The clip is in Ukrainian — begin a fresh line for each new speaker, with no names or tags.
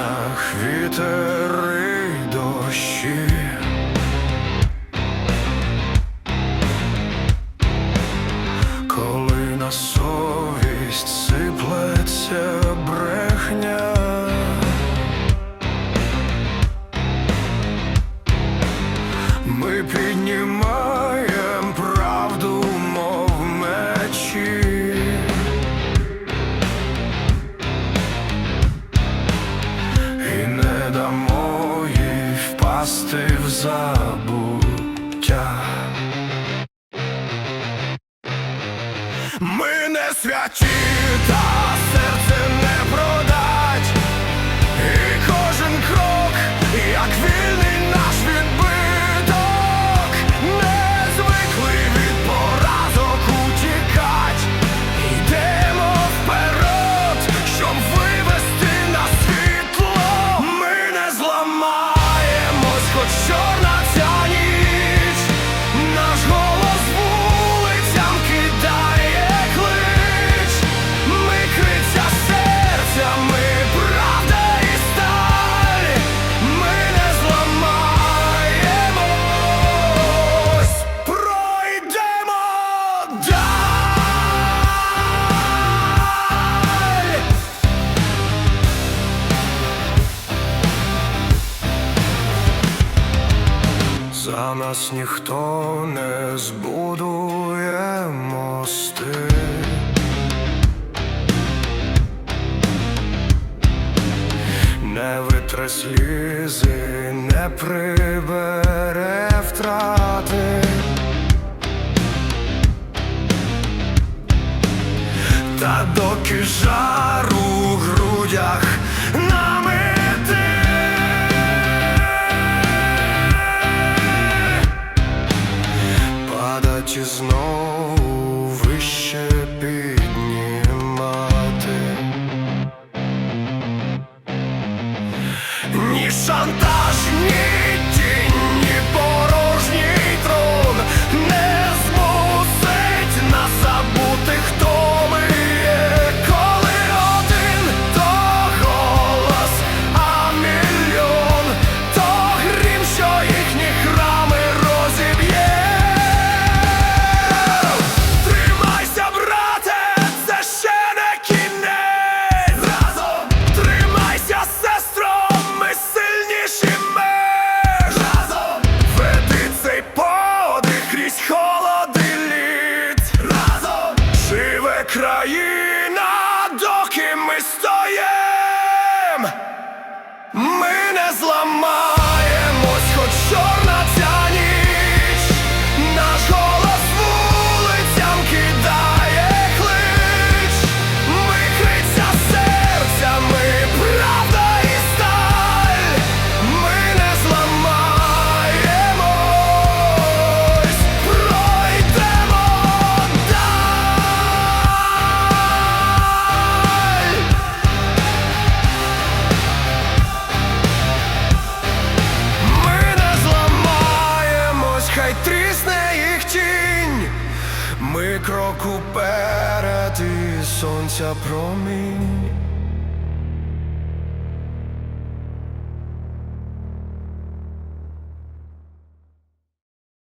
вікнах вітери дощі. Коли на совість сиплеться брехня, ми піднімаємо правду, мов мечі. впасти в забуття. Ми не святі та Нас ніхто не збудує мости. Не витре слізи, не прибере втрати. Та доки жару шантаж ні країна, доки ми стоїм, ми не зламаємо. віку перед і сонця промінь.